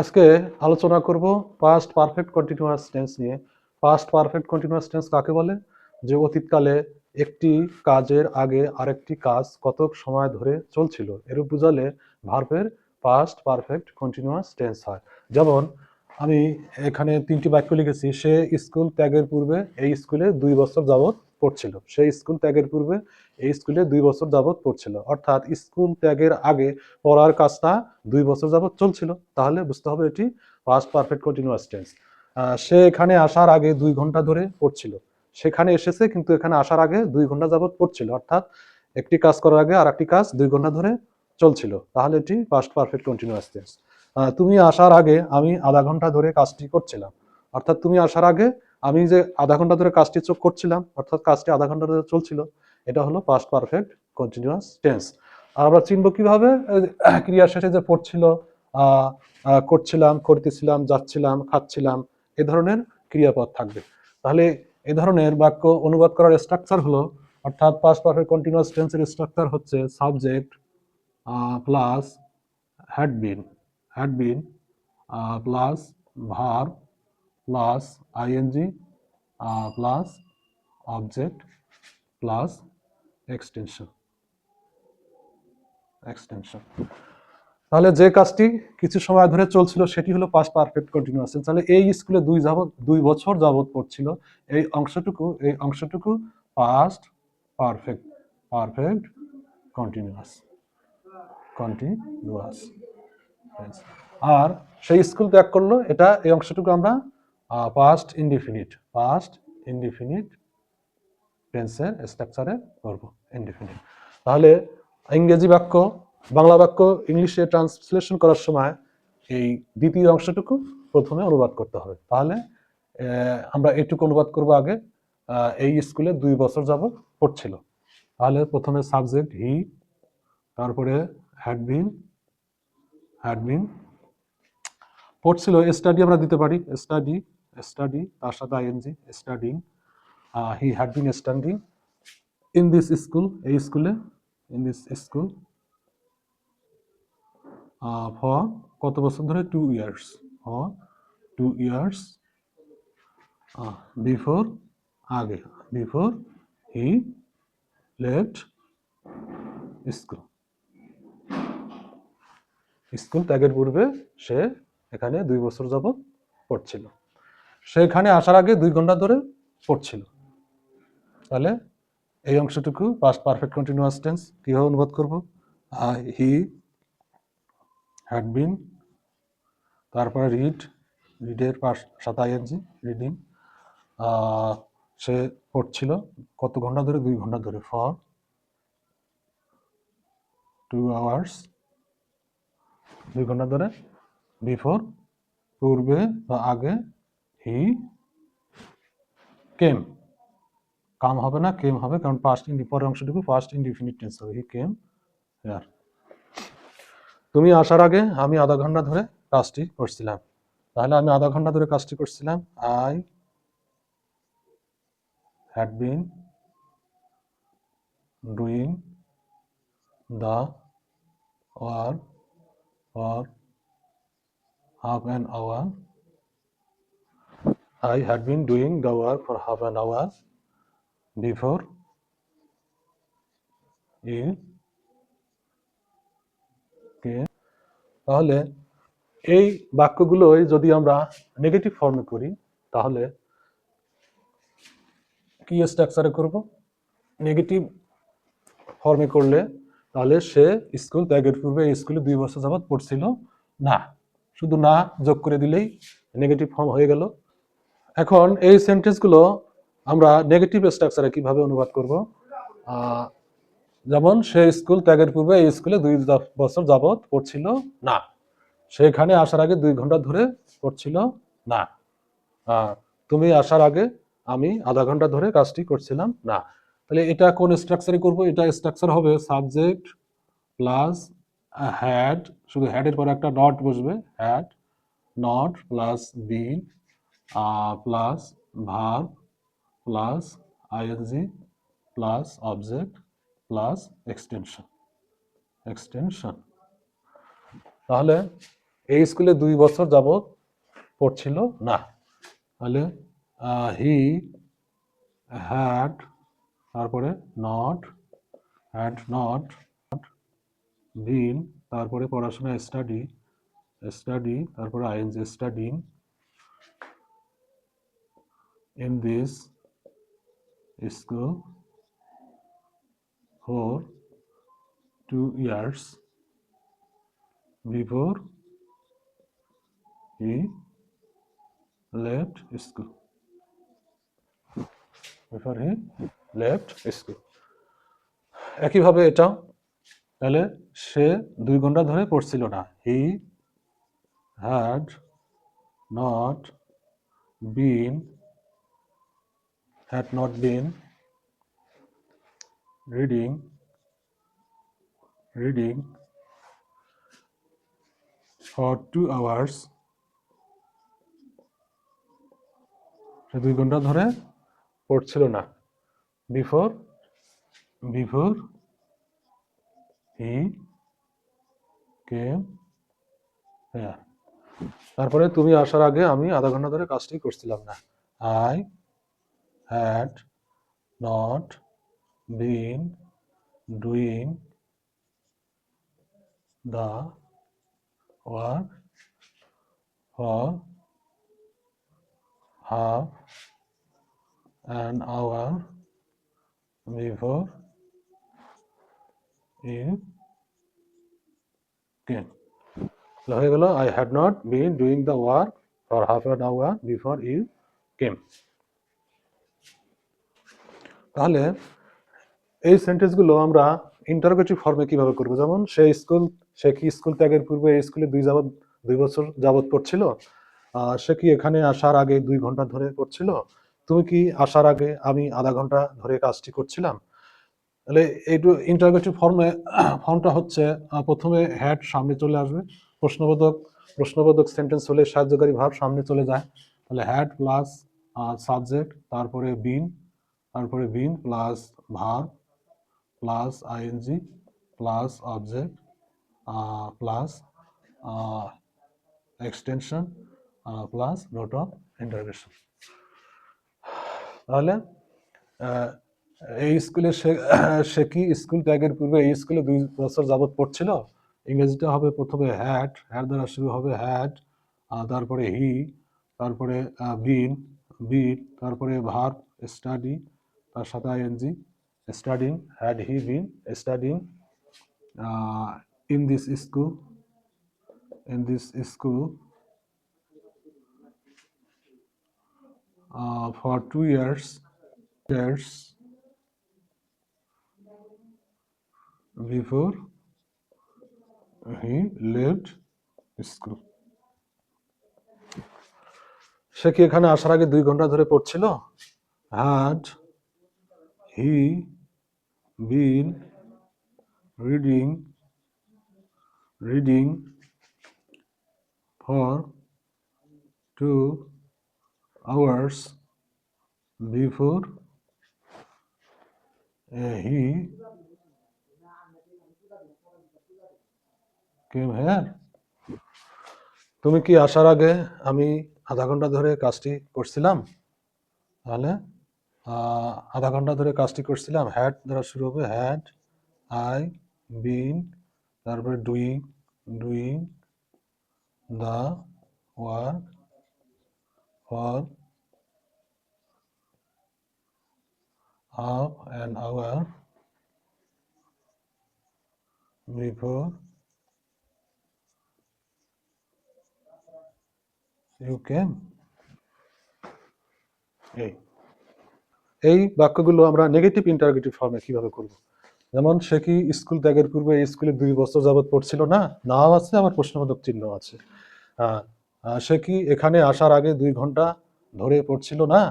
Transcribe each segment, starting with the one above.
আজকে আলোচনা করব পাস্ট পারফেক্ট কন্টিনিউয়াস টেন্স নিয়ে। পাস্ট পারফেক্ট কন্টিনিউয়াস টেন্স কাকে বলে? যে অতীতকালে একটি কাজের আগে আরেকটি কাজ কতক সময় ধরে চলছিল, এরূপ বুঝালে ভার্বের পাস্ট পারফেক্ট কন্টিনিউয়াস টেন্স হয়। যেমন, আমি এখানে তিনটি বাক্য লিখেছি, সে স্কুল ত্যাগের পূর্বে এই স্কুলে দুই বছর যাবৎ পড়ছিল। সেই স্কুল ত্যাগের পূর্বে এই স্কুলে দুই বছর যাবৎ পড়ছিল। অর্থাৎ স্কুল ত্যাগের আগে পড়ার কাজটা দুই বছর যাবৎ চলছিল। তাহলে বুঝতে হবে এটি পাস্ট পারফেক্ট কন্টিনিউয়াস টেন্স সে এখানে আসার আগে দুই ঘণ্টা ধরে পড়ছিল। সেখানে এসেছে কিন্তু এখানে আসার আগে দুই ঘণ্টা যাবৎ পড়ছিল। অর্থাৎ একটি কাজ করার আগে আর একটি কাজ দুই ঘণ্টা ধরে চলছিল। তাহলে এটি পাস্ট পারফেক্ট কন্টিনিউয়াস টেন্স তুমি আসার আগে আমি আধা ঘণ্টা ধরে কাজটি করছিলাম। অর্থাৎ তুমি আসার আগে আমি যে আধা ঘণ্টা ধরে কাজটি চোখ করছিলাম, অর্থাৎ কাজটি আধা ঘণ্টা ধরে চলছিল, এটা হলো পাস্ট পারফেক্ট কন্টিনিউয়াস টেন্স আর আমরা চিনব কীভাবে? এই যে ক্রিয়া শেষে যে পড়ছিল করছিলাম, করতেছিলাম, যাচ্ছিলাম, খাচ্ছিলাম, এ ধরনের ক্রিয়াপদ থাকবে। তাহলে এ ধরনের বাক্য অনুবাদ করার স্ট্রাকচার হলো, অর্থাৎ পাস্ট পারফেক্ট কন্টিনিউয়াস টেন্সের স্ট্রাকচার হচ্ছে subject plus had been had been plus verb plus ING plus object plus extension extension তাহলে যে কাজটি কিছু সময় ধরে চলছিল, সেটি হলো পাস্ট পারফেক্ট কন্টিনিউয়াস তাহলে এই স্কুলে দুই যাবত দুই বছর যাবত পড়ছিল। এই অংশটুকু এই অংশটুকু past perfect perfect continuous continuous আর সেই স্কুল ত্যাগ করল, এটা এই অংশটুকু আমরা পাস্ট ইনডিফিনিট পাস্ট ইনডিফিনিট টেন্সের স্ট্রাকচারে করব ইনডিফিনিট তাহলে ইংরেজি বাক্য, বাংলা বাক্য ইংলিশে ট্রান্সলেশন করার সময় এই দ্বিতীয় অংশটুকু প্রথমে অনুবাদ করতে হবে। তাহলে আমরা এটুকু অনুবাদ করব আগে। এই স্কুলে দুই বছর যাব পড়ছিল। তাহলে প্রথমে সাবজেক্ট হি তারপরে হ্যাড বিন হ্যাড বিন পড়ছিল। স্টাডি আমরা দিতে পারি। স্টাডি স্টাডি তার সাথে ING studying he had been studying in this school এই স্কুলে ইন দিস স্কুল ফর কত বছর ধরে? Two years for two years before আগে before he left school school ত্যাগের পূর্বে সে এখানে দুই বছর যাবৎ পড়ছিল। সে এখানে আসার আগে দুই ঘণ্টা ধরে পড়ছিল। তাহলে এই অংশটুকু পাস্ট পারফেক্ট কন্টিনিউয়াস টেন্স কীভাবে অনুবাদ করব? হি হ্যাড বিন তারপরে রিড রিডের পাশ সাথে আইএনজি রিডিং সে পড়ছিল কত ঘণ্টা ধরে? দুই ঘণ্টা ধরে। ফর টু আওয়ার্স দুই ঘণ্টা ধরে। বিফোর পূর্বে বা আগে হি কেম? কাম হবে না, কেম হবে? কারণ পাস্ট ইন পরের অংশটুকু ফার্স্ট ইনডিফিনিট টেন্স হবে। He came? হেয়ার তুমি আসার আগে আমি আধা ঘণ্টা ধরে কাজটি করছিলাম। তাহলে আমি আধা ঘণ্টা ধরে কাজটি করছিলাম। I had been doing the work for half an hour. I had been doing the work for half an hour before you came. তাহলে এই বাক্যগুলোই যদি আমরা নেগেটিভ ফর্মে করি, তাহলে কি স্ট্রাকচারে করব? নেগেটিভ ফর্মে করলে তাহলে সে স্কুল ত্যাগের পূর্বে স্কুলে দুই বছর যাবৎ পড়ছিল না। শুধু না যোগ করে দিলেই নেগেটিভ ফর্ম হয়ে গেল। এখন এই সেন্টেন্সগুলো আমরা নেগেটিভ স্ট্রাকচারে কীভাবে অনুবাদ করব? যেমন, সে স্কুল ত্যাগের পূর্বে এই স্কুলে দুই বছর যাবৎ পড়ছিল না। সেখানে আসার আগে দুই ঘণ্টা ধরে পড়ছিল না। তুমি আসার আগে আমি আধা ঘণ্টা ধরে কাজটি করছিলাম না। তাহলে এটা কোন স্ট্রাকচারে করব? এটা স্ট্রাকচার হবে সাবজেক্ট প্লাস হ্যাড শুধু হ্যাডের পরে একটা নট বসবে had not plus been plus verb plus ING plus object plus extension. Extension. তাহলে এই স্কুলে দুই বছর যাবত পড়ছিল না। তাহলে হি হ্যাড, তারপরে নট, হ্যাড নট, বিন, তারপরে পড়াশোনা স্টাডি স্টাডি, তারপরে ING studying in this school for two years before he left school. Before he left school. একইভাবে এটা তাহলে সে দুই ঘণ্টা ধরে পড়ছিল না he had not been had not been reading reading for two hours. সে দুই ঘণ্টা ধরে পড়ছিল না। বিফোর বিফোর হি কেম হ্যাঁ তারপরে তুমি আসার আগে আমি আধা ঘণ্টা ধরে কাজটি করছিলাম না। I had not been doing the work for half an hour before you came. তাহলে হয়ে গেল I had not been doing the work for half an hour before you came তাহলে এই সেন্টেন্সগুলো আমরা ইন্টারোগেটিভ ফর্মে কীভাবে করব? যেমন সে স্কুল সে কি স্কুল ত্যাগের পূর্বে এই স্কুলে দুই যাবত দুই বছর যাবত পড়ছিল? সে কি এখানে আসার আগে দুই ঘণ্টা ধরে পড়ছিল? তুমি কি আসার আগে আমি আধা ঘণ্টা ধরে কাজটি করছিলাম? তাহলে এইটু ইন্টারোগেটিভ ফর্মে ফর্মটা হচ্ছে প্রথমে হ্যাড সামনে চলে আসবে। প্রশ্নবোধক প্রশ্নবোধক সেন্টেন্স হলে সাহায্যকারী ভাব সামনে চলে যায়। তাহলে হ্যাড প্লাস সাবজেক্ট তারপরে বিন তারপরে been plus verb plus ING plus object plus extension plus note of interrogation. তাহলে এই স্কুলে সে কি স্কুল ত্যাগের পূর্বে এই স্কুলে দুই বছর যাবত পড়ছিল? ইংরেজিটা হবে প্রথমে হ্যাট হ্যাড দ্বারা শুরু হবে হ্যাড তারপরে হি, তারপরে বিন বিট তারপরে ভার, স্টাডি তার সাথে ING studying had he been studying in this school in this school uh, for two years years before he left সে কি এখানে আসার আগে দুই ঘণ্টা ধরে পড়ছিল? Had he been reading reading for two hours before uh, he came here. তুমি কি আসার আগে আমি আধা ঘণ্টা ধরে কাজটি করছিলাম তাহলে আধা ঘণ্টা ধরে কাজটি করছিলাম হ্যাড দ্বারা শুরু হবে হ্যাড আই বিন তারপরে doing doing the, work for half an hour, before, you came. এই এই বাক্যগুলো আমরা নেগেটিভ ইন্টারগেটিভ ফর্মে কীভাবে করব? যেমন, সে কি স্কুল ত্যাগের পূর্বে স্কুলে দুই বছর যাবত পড়ছিল না? নাও আছে আবার প্রশ্নবোধক চিহ্ন আছে। সে কি এখানে আসার আগে দুই ঘণ্টা ধরে পড়ছিল না?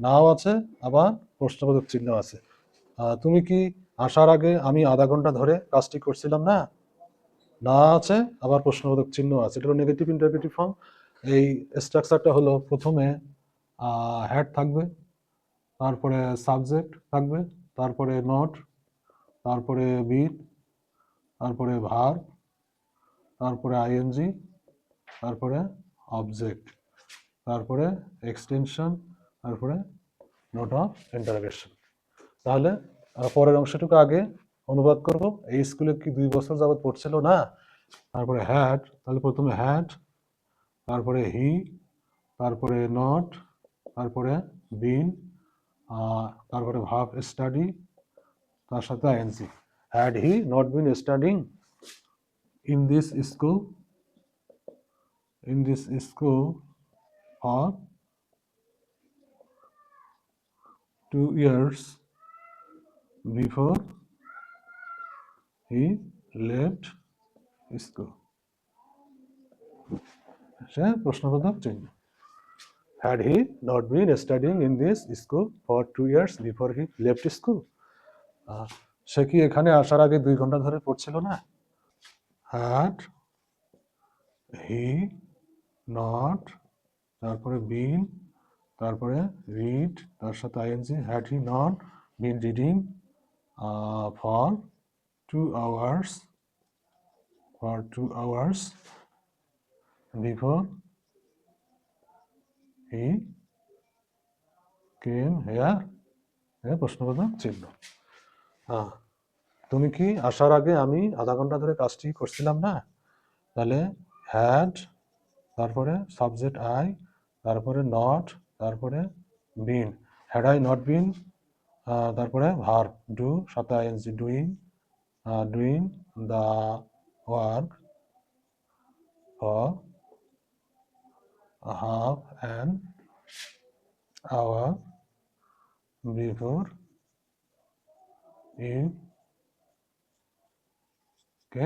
নাও আছে, আবার প্রশ্নবোধক চিহ্ন আছে। তুমি কি আসার আগে আমি আধা ঘণ্টা ধরে কাজটি করছিলাম না? না আছে, আবার প্রশ্নবোধক চিহ্ন আছে। এটা নেগেটিভ ইন্টারগেটিভ ফর্ম এই স্ট্রাকচারটা হলো প্রথমে হ্যাড থাকবে। তারপরে সাবজেক্ট থাকবে, তারপরে নোট তারপরে বিট তারপরে ভার তারপরে আইএনজি তারপরে অবজেক্ট তারপরে এক্সটেনশন তারপরে নোট অফ ইন্টারোগেশন তাহলে পরের অংশটুকু আগে অনুবাদ করব। এই স্কুলে কি দুই বছর যাবত পড়ছিল না? তারপরে হ্যাড তাহলে প্রথমে হ্যাড তারপরে হি তারপরে নট তারপরে বিন তারপরে ভাব স্টাডি তার সাথে ING had he not been studying in this school in this school for two years before he left school. সে প্রশ্নবোধক চিহ্ন had he not been studying in this school for two years before he left school? সে কি এখানে আসার আগে দুই ঘণ্টা ধরে পড়ছিল না? Had he not, তারপরে বিন তারপরে রিড তার সাথে ING had he not been reading for two hours for two hours before he? Came here হ্যাঁ প্রশ্নবোধক চিহ্ন হ্যাঁ। তুমি কি আসার আগে আমি আধা ঘণ্টা ধরে কাজটি করছিলাম না? তাহলে হ্যাড তারপরে সাবজেক্ট আই তারপরে নট তারপরে been had I not been তারপরে ভার ডু সাথে ING doing doing the work for half an hour before you K